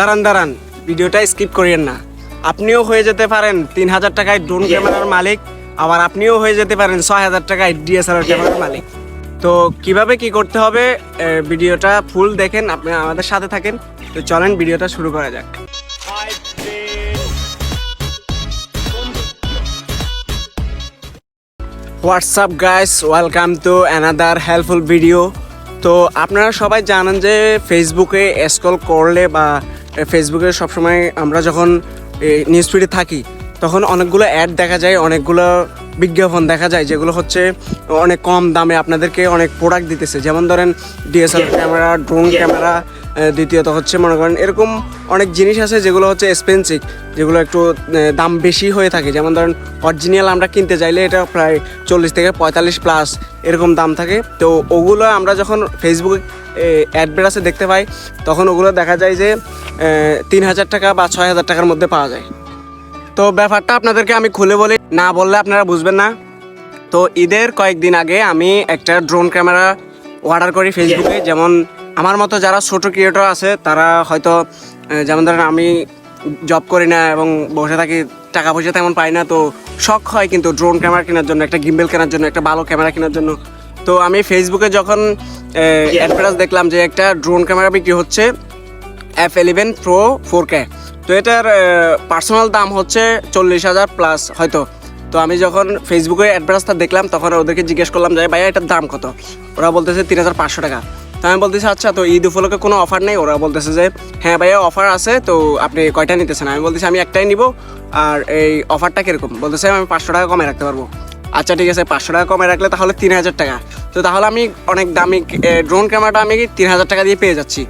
দাঁড়ান দাঁড়ান ভিডিওটা স্কিপ করিয়েন না। আপনিও হয়ে যেতে পারেন তিন হাজার টাকায় ড্রোন ক্যামেরার মালিক আবার আপনিও হয়ে যেতে পারেন ছয় হাজার টাকায় ডিএসএলআর ক্যামেরার মালিক। তো কীভাবে কি করতে হবে ভিডিওটা ফুল দেখেন আপনি আমাদের সাথে থাকেন। তো চলেন ভিডিওটা শুরু করা যাক। What's up guys welcome to another helpful video তো আপনারা সবাই জানেন যে ফেসবুকে স্ক্রল করলে বা ফেসবুকে সবসময় আমরা যখন নিউজ ফিডে থাকি তখন অনেকগুলো অ্যাড দেখা যায় অনেকগুলো বিজ্ঞাপন দেখা যায় যেগুলো হচ্ছে অনেক কম দামে আপনাদেরকে অনেক প্রোডাক্ট দিতেছে। যেমন ধরেন ডিএসএলআর ক্যামেরা ড্রোন ক্যামেরা দ্বিতীয়ত হচ্ছে মনে করেন এরকম অনেক জিনিস আছে যেগুলো হচ্ছে এক্সপেন্সিভ যেগুলো একটু দাম বেশি হয়ে থাকে। যেমন ধরেন অরিজিনাল আমরা কিনতে চাইলে এটা প্রায় চল্লিশ থেকে পঁয়তাল্লিশ প্লাস এরকম দাম থাকে। তো ওগুলো আমরা যখন ফেসবুকে অ্যাডভার্টাসে দেখতে পাই তখন ওগুলো দেখা যায় যে তিন হাজার টাকা বা ছয় হাজার টাকার মধ্যে পাওয়া যায়। তো ব্যাপারটা আপনাদেরকে আমি খুলে বলি না বললে আপনারা বুঝবেন না। তো ঈদের কয়েকদিন আগে আমি একটা ড্রোন ক্যামেরা অর্ডার করি ফেসবুকে যেমন আমার মতো যারা ছোট ক্রিয়েটর আছে তারা হয়তো যেমন ধরেন আমি জব করি না এবং বসে থাকি টাকা পয়সা তেমন পাই না তো শখ হয় কিন্তু ড্রোন ক্যামেরা কেনার জন্য একটা গিম্বেল কেনার জন্য একটা ভালো ক্যামেরা কেনার জন্য। তো আমি ফেসবুকে যখন অ্যাডভার্টাইজ দেখলাম যে একটা ড্রোন ক্যামেরা বিক্রি হচ্ছে F eleven pro four K তো এটার পার্সোনাল দাম হচ্ছে চল্লিশ হাজার প্লাস হয়তো। তো আমি যখন ফেসবুকে অ্যাডভার্টাইজটা দেখলাম, তখন ওদেরকে জিজ্ঞেস করলাম যে ভাইয়া এটার দাম কত? ওরা বলতেছে তিন হাজার পাঁচশো টাকা। তো আমি বলতেছি আচ্ছা তো ঈদ উপলক্ষে কোনো অফার নেই? ওরা বলতেছে যে হ্যাঁ ভাইয়া অফার আছে, তো আপনি কয়টা নিতেছেন? আমি বলতেছি, আমি একটাই নিব, আর এই অফারটা কীরকম? বলতেছে, আমি পাঁচশো টাকা কমে রাখতে পারব। আচ্ছা ঠিক আছে, পাঁচশো টাকা কমে রাখলে তাহলে তিন হাজার টাকা। তো তাহলে আমি অনেক দামি ড্রোন ক্যামেরাটা আমি তিন হাজার টাকা দিয়ে পেয়ে যাচ্ছি।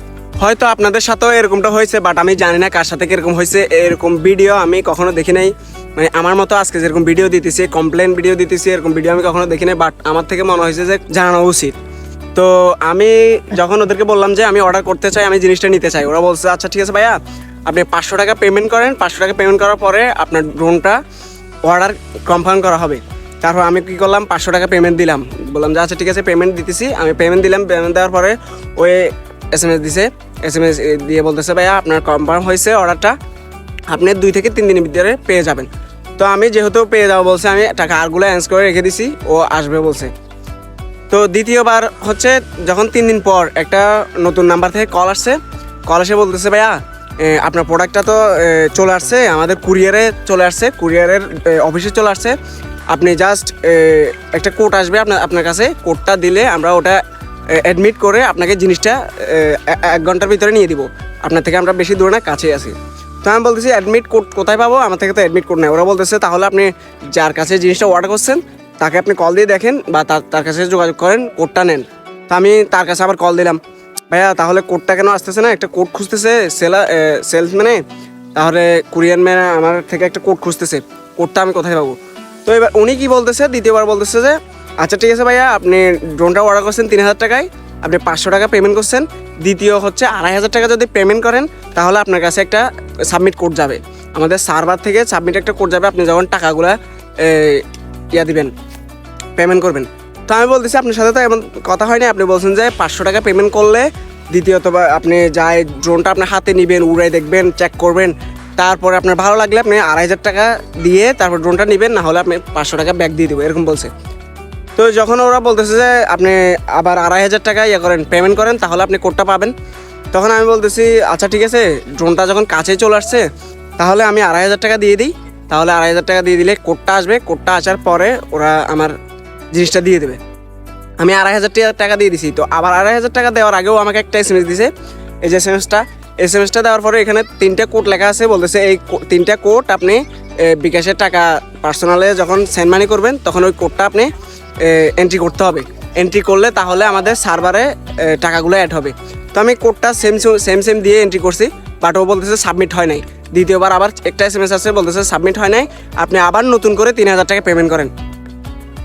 হয়তো আপনাদের সাথেও এরকমটা হয়েছে বাট আমি জানি না কার সাথে কীরকম হয়েছে। এরকম ভিডিও আমি কখনো দেখি নাই। মানে আমার মতো আজকে যেরকম ভিডিও দিতেছি কমপ্লেন ভিডিও দিতেছি, এরকম ভিডিও আমি কখনো দেখি নাই বাট আমার থেকে মনে হয়েছে যে জানানো উচিত। তো আমি যখন ওদেরকে বললাম যে আমি অর্ডার করতে চাই, আমি জিনিসটা নিতে চাই, ওরা বলছে আচ্ছা ঠিক আছে ভাইয়া, আপনি পাঁচশো টাকা পেমেন্ট করেন, পাঁচশো টাকা পেমেন্ট করার পরে আপনার ড্রোনটা অর্ডার কনফার্ম করা হবে। তারপর আমি কী করলাম, পাঁচশো টাকা পেমেন্ট দিলাম। বললাম যে আচ্ছা ঠিক আছে পেমেন্ট দিতেছি। আমি পেমেন্ট দিলাম পেমেন্ট দেওয়ার পরে ওই এস এম এস দিছে এস এম এস দিয়ে বলতেছে, ভাইয়া, আপনার কনফার্ম হয়েছে অর্ডারটা আপনি দুই থেকে তিন দিনের ভিতরে পেয়ে যাবেন। তো আমি যেহেতু পেয়ে যাব বলছে, আমি টাকা আরগুলো অ্যান্স করে রেখে দিছি, ও আসবে বলছে। তো দ্বিতীয়বার হচ্ছে, যখন তিন দিন পর একটা নতুন নাম্বার থেকে কল আসছে কল এসে বলতেছে, ভাইয়া আপনার প্রোডাক্টটা তো চলে আসছে, আমাদের কুরিয়ারে চলে আসছে কুরিয়ারের অফিসে চলে আসছে। আপনি জাস্ট একটা কোড আসবে আপনার আপনার কাছে কোডটা দিলে আমরা ওটা অ্যাডমিট করে আপনাকে জিনিসটা এক ঘণ্টার ভিতরে নিয়ে দিব। আপনার থেকে আমরা বেশি দূরে না, কাছেই আছি। তো আমি বলতেছি অ্যাডমিট কোড কোথায় পাবো? আমার থেকে তো অ্যাডমিট কোড নেই। ওরা বলতেছে, তাহলে আপনি যার কাছে জিনিসটা অর্ডার করছেন, তাকে আপনি কল দিয়ে দেখেন বা তার তার কাছে যোগাযোগ করেন কোডটা নেন। তো আমি তার কাছে আবার কল দিলাম। ভাইয়া, তাহলে কোডটা কেন আসতেছে না? একটা কোড খুঁজতেছে সেলা সেলসম্যানে তাহলে কুরিয়ান ম্যান আমার থেকে একটা কোড খুঁজতেছে। কোডটা আমি কোথায় পাবো? তো এবার উনি কি বলতেছে? দ্বিতীয়বার বলতেছে যে আচ্ছা ঠিক আছে ভাইয়া, আপনি ড্রোনটা অর্ডার করছেন তিন হাজার টাকায়, আপনি পাঁচশো টাকা পেমেন্ট করছেন। দ্বিতীয় হচ্ছে আড়াই হাজার টাকা যদি পেমেন্ট করেন, তাহলে আপনার কাছে একটা সাবমিট কোড যাবে। আমাদের সার্ভার থেকে সাবমিট একটা কোড যাবে, আপনি যখন টাকাগুলা ইয়া দিবেন পেমেন্ট করবেন। তো আমি বলতেছি, আপনার সাথে তো এমন কথা হয়নি, আপনি বলছেন যে পাঁচশো টাকা পেমেন্ট করলে দ্বিতীয়ত আপনি যাই ড্রোনটা আপনার হাতে নেবেন, উড়াই দেখবেন চেক করবেন, তারপরে আপনার ভালো লাগলে আপনি আড়াই হাজার টাকা দিয়ে তারপর ড্রোনটা নেবেন, না হলে আপনি পাঁচশো টাকা ব্যাক দিয়ে দেবো এরকম বলছে। তো যখন ওরা বলতেছে যে আপনি আবার আড়াই হাজার টাকা ইয়ে করেন পেমেন্ট করেন, তাহলে আপনি কোডটা পাবেন। তখন আমি বলতেছি আচ্ছা ঠিক আছে ড্রোনটা যখন কাছে চলে আসছে, তাহলে আমি আড়াই হাজার টাকা দিয়ে দিই। তাহলে আড়াই হাজার টাকা দিয়ে দিলে কোডটা আসবে। কোডটা আসার পরে ওরা আমার জিনিসটা দিয়ে দেবে। আমি আড়াই হাজার টাকা দিয়ে দিছি। তো আবার আড়াই হাজার টাকা দেওয়ার আগেও আমাকে একটা এস এম এস দিছে। এই যে এস এম এসটা এস এম এসটা দেওয়ার পরে এখানে তিনটা কোড লেখা আছে। বলতেছে, এই তিনটা কোড আপনি বিকাশের টাকা পার্সোনালে যখন সেন্ড মানি করবেন, তখন ওই কোডটা আপনি এন্ট্রি করতে হবে। এন্ট্রি করলে তাহলে আমাদের সার্ভারে টাকাগুলো অ্যাড হবে। তো আমি কোডটা সেম সেম সেম দিয়ে এন্ট্রি করছি বাট ও বলতেছে সাবমিট হয় নাই। দ্বিতীয়বার আবার একটা এস এম এস আছে বলতেছে সাবমিট হয় নাই। আপনি আবার নতুন করে তিন হাজার টাকা পেমেন্ট করেন।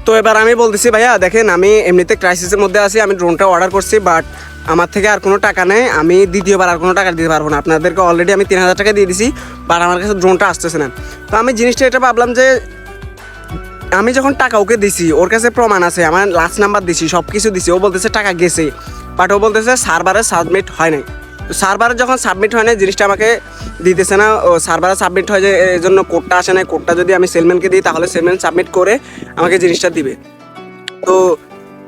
তো এবার আমি বলতেছি, ভাইয়া, দেখেন, আমি এমনিতে ক্রাইসিসের মধ্যে আছি, আমি ড্রোনটা অর্ডার করছি বাট আমার থেকে আর কোনো টাকা নেই, আমি দ্বিতীয়বার আর কোনো টাকা দিতে পারব না। আপনাদেরকে অলরেডি আমি তিন হাজার টাকা দিয়ে দিছি বাট আমার কাছে ড্রোনটা আসতেছে না। তো আমি জিনিসটা এটা ভাবলাম যে, আমি যখন টাকা ওকে দিছি, ওর কাছে প্রমাণ আছে, আমার লাস্ট নাম্বার দিছি সব কিছু দিছি, ও বলতেছে টাকা গেছে বাট ও বলতেছে সার্ভারে সাবমিট হয় নাই। তো সার্ভারে যখন সাবমিট হয় না জিনিসটা আমাকে দিতেছে না, ও সার্ভারে সাবমিট হয় যে এই জন্য কোডটা আসে না কোডটা যদি আমি সেলম্যানকে দিই, তাহলে সেলম্যান সাবমিট করে আমাকে জিনিসটা দিবে। তো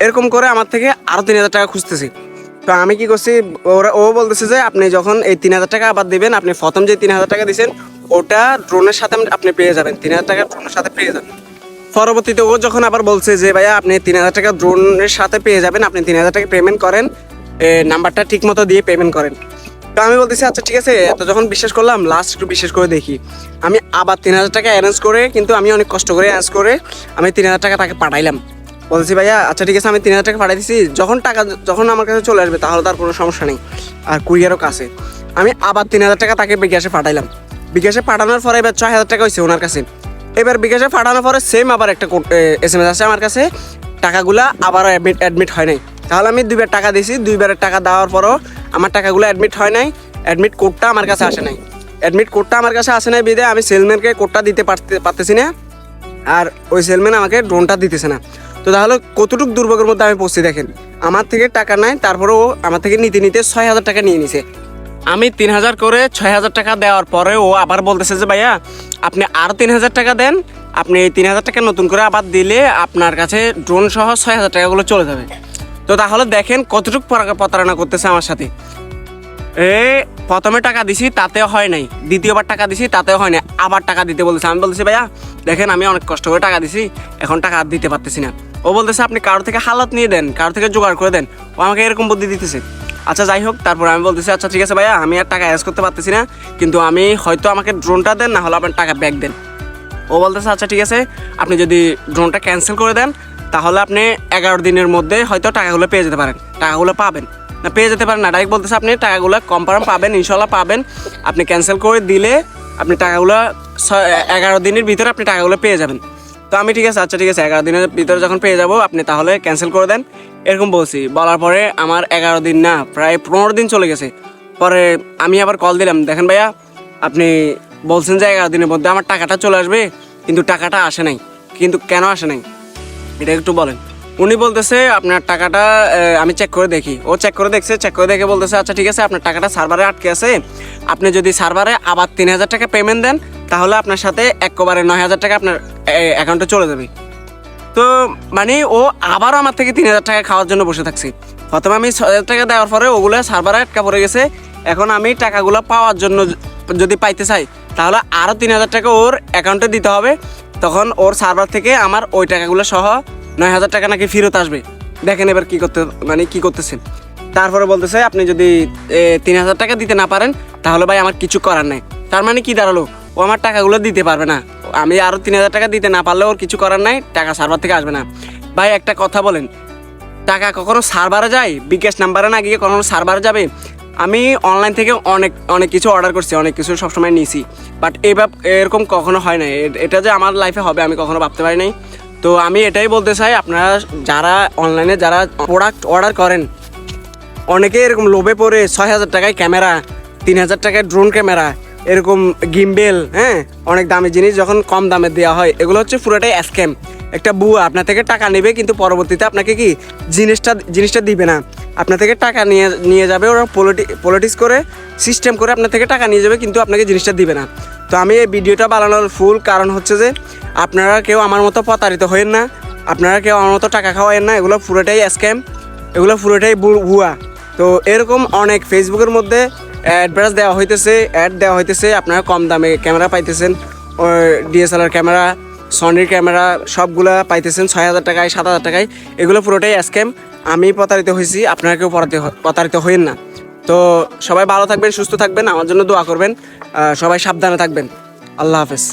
এরকম করে আমার থেকে আরও তিন হাজার টাকা খুঁজতেছি। তো আমি কি করছি, ওরা ও বলতেছে যে আপনি যখন এই তিন হাজার টাকা আবার দিবেন, আপনি প্রথম যে তিন হাজার টাকা দিয়েছেন ওটা ড্রোনের সাথে আপনি পেয়ে যাবেন। তিন হাজার টাকা ড্রোনের সাথে পেয়ে যাবেন। পরবর্তীতে ও যখন আবার বলছে যে, ভাইয়া, আপনি তিন হাজার টাকা ড্রোনের সাথে পেয়ে যাবেন, আপনি তিন হাজার টাকা পেমেন্ট করেন নাম্বারটা ঠিক মতো দিয়ে পেমেন্ট করেন। তো আমি বলতেছি আচ্ছা ঠিক আছে। এত যখন বিশ্বাস করলাম লাস্ট একটু বিশ্বাস করে দেখি। আমি আবার তিন হাজার টাকা অ্যারেঞ্জ করে, কিন্তু আমি অনেক কষ্ট করে অ্যারেঞ্জ করে, আমি তিন হাজার টাকা তাকে পাঠাইলাম। বলছি, ভাইয়া আচ্ছা ঠিক আছে, আমি তিন হাজার টাকা পাঠাই দিছি। যখন টাকা, যখন আমার কাছে চলে আসবে, তাহলে তার কোনো সমস্যা নেই। আর কুরিয়ারও কাছে। আমি আবার তিন হাজার টাকা তাকে বিকাশে পাঠাইলাম। বিকাশে পাঠানোর পরে এবার ছয় হাজার টাকা হয়েছে ওনার কাছে। এবার বিকাশে পাঠানোর পরে সেম আবার একটা এস এম এস আছে আমার কাছে। টাকাগুলা আবার অ্যাডমিট অ্যাডমিট হয় নাই। তাহলে আমি দুইবার টাকা দিয়েছি। দুইবারের টাকা দেওয়ার পরও আমার টাকাগুলো অ্যাডমিট হয় নাই। অ্যাডমিট কোডটা আমার কাছে আসে নাই। অ্যাডমিট কোডটা আমার কাছে আসে নাই বিদে আমি সেলম্যানকে কোডটা দিতে পারতে, পারতেছি না। আর ওই সেলম্যান আমাকে ড্রোনটা দিতেছে না। তো তাহলে কতটুকু দুর্ভোগের মধ্যে আমি পৌঁছে দেখেন। আমার থেকে টাকা নাই তারপরেও আমার থেকে নিতে নিতে ছয় হাজার টাকা নিয়ে নিছে। আমি তিন হাজার করে ছয় হাজার টাকা দেওয়ার পরে ও আবার বলতেছে যে, ভাইয়া, আপনি আরও তিন হাজার টাকা দেন। আপনি এই তিন হাজার টাকা নতুন করে আবার দিলে আপনার কাছে ড্রোন সহ ছয় হাজার টাকাগুলো চলে যাবে। তো তাহলে দেখেন কতটুকু পরা- প্রতারণা করতেছে আমার সাথে। এ, প্রথমে টাকা দিছি, তাতেও হয় নাই। দ্বিতীয়বার টাকা দিছি, তাতেও হয় নাই। আবার টাকা দিতে বলতেছে। আমি বলতেছি, ভাইয়া, দেখেন আমি অনেক কষ্ট করে টাকা দিছি, এখন টাকা দিতে পারতেছি না। ও বলতেছে, আপনি কারও থেকে হালাত নিয়ে দেন, কারও থেকে জোগাড় করে দেন। ও আমাকে এরকম বুদ্ধি দিতেছে। আচ্ছা যাই হোক, তারপর আমি বলতেছি আচ্ছা ঠিক আছে ভাইয়া, আমি আর টাকা অ্যারেঞ্জ করতে পারতেছি না, কিন্তু আমি হয়তো আমাকে ড্রোনটা দেন, না হলে আপনার টাকা ব্যাক দেন। ও বলতেছে আচ্ছা ঠিক আছে, আপনি যদি ড্রোনটা ক্যান্সেল করে দেন, তাহলে আপনি এগারো দিনের মধ্যে হয়তো টাকাগুলো পেয়ে যেতে পারেন, টাকাগুলো পাবেন। না, পেয়ে যেতে পারেন না ডাইরেক্ট বলতেছে, আপনি টাকাগুলো কনফার্ম পাবেন ইনশাল্লাহ পাবেন। আপনি ক্যান্সেল করে দিলে আপনি টাকাগুলো এগারো দিনের ভিতরে আপনি টাকাগুলো পেয়ে যাবেন। তো আমি ঠিক আছে আচ্ছা ঠিক আছে, এগারো দিনের ভিতরে যখন পেয়ে যাব, আপনি তাহলে ক্যান্সেল করে দেন। এরকম বলছি, বলার পরে আমার এগারো দিন না, প্রায় পনেরো দিন চলে গেছে। পরে আমি আবার কল দিলাম, দেখেন ভাইয়া, আপনি বলছেন যে এগারো দিনের মধ্যে আমার টাকাটা চলে আসবে, কিন্তু টাকাটা আসে নাই, কিন্তু কেন আসে নাই? এটা একটু বলেন। উনি বলতেছে, আপনার টাকাটা আমি চেক করে দেখি। ও চেক করে দেখছে চেক করে দেখে বলতেছে আচ্ছা ঠিক আছে, আপনার টাকাটা সার্ভারে আটকে আছে। আপনি যদি সার্ভারে আবার তিন হাজার টাকা পেমেন্ট দেন, তাহলে আপনার সাথে একবারে নয় হাজার টাকা আপনার অ্যাকাউন্টে চলে যাবে। তো মানে ও আবারও আমার থেকে তিন হাজার টাকা খাওয়ার জন্য বসে থাকছি। প্রথমে আমি ছ হাজার টাকা দেওয়ার পরে ওগুলো সার্ভারে আটকা পড়ে গেছে। এখন আমি টাকাগুলো পাওয়ার জন্য যদি পাইতে চাই, তাহলে আরও তিন হাজার টাকা ওর অ্যাকাউন্টে দিতে হবে। তখন ওর সার্ভার থেকে আমার ওই টাকাগুলো সহ নয় হাজার টাকা নাকি ফেরত আসবে। দেখেন এবার কি করতে মানে কি করতেছেন। তারপরে বলতেছে, আপনি যদি তিন হাজার টাকা দিতে না পারেন, তাহলে ভাই আমার কিছু করার নাই। তার মানে কি দাঁড়াল? ও আমার টাকাগুলো দিতে পারবে না। আমি আরও তিন হাজার টাকা দিতে না পারলে ওর কিছু করার নাই, টাকা সার্ভার থেকে আসবে না। ভাই, একটা কথা বলেন। টাকা কখনো সার্ভারে যায়? বিকাশ নাম্বারে না গিয়ে কখনো সার্ভারে যাবে? আমি অনলাইন থেকে অনেক অনেক কিছু অর্ডার করছি, অনেক কিছু সবসময় নিয়েছি বাট এই এরকম কখনো হয় এ- এটা যে আমার লাইফে হবে, আমি কখনো ভাবতে পারি নাই। তো আমি এটাই বলতে চাই, আপনারা যারা অনলাইনে যারা প্রোডাক্ট অর্ডার করেন অনেকে এরকম লোভে পড়ে ছয় হাজার টাকায় ক্যামেরা তিন হাজার টাকায় ড্রোন ক্যামেরা এরকম গিম্বেল হ্যাঁ? অনেক দামি জিনিস যখন কম দামে দেওয়া হয়, এগুলো হচ্ছে পুরোটাই স্ক্যাম একটা বুয়া আপনার থেকে টাকা নেবে, কিন্তু পরবর্তীতে আপনাকে কি জিনিসটা জিনিসটা দিবে না। আপনার থেকে টাকা নিয়ে নিয়ে যাবে, ওরা পলিটি পলিটিক্স করে সিস্টেম করে আপনার থেকে টাকা নিয়ে যাবে, কিন্তু আপনাকে জিনিসটা দিবে না। তো আমি এই ভিডিওটা বানানোর ফুল কারণ হচ্ছে যে আপনারা কেউ আমার মতো প্রতারিত হয়েন না। আপনারা কেউ আমার মতো টাকা খাওয়ায়েন না। এগুলো পুরোটাই স্ক্যাম এগুলো পুরোটাই ভুয়া। তো এরকম অনেক ফেসবুকের মধ্যে অ্যাডভার্টাইজ দেওয়া হইতেছে। অ্যাড দেওয়া হইতেছে। আপনারা কম দামে ক্যামেরা পাইতেছেন। ডিএসএলআর ক্যামেরা সনির ক্যামেরা সবগুলা পাইতেছেন ছয় হাজার টাকায়, সাত হাজার টাকায়। এগুলো পুরোটাই স্ক্যাম আমি প্রতারিত হয়েছি আপনারা কেউ প্রতারিত হইন না। তো সবাই ভালো থাকবেন, সুস্থ থাকবেন। আমার জন্য দোয়া করবেন। সবাই সাবধানে থাকবেন। আল্লাহ হাফেজ।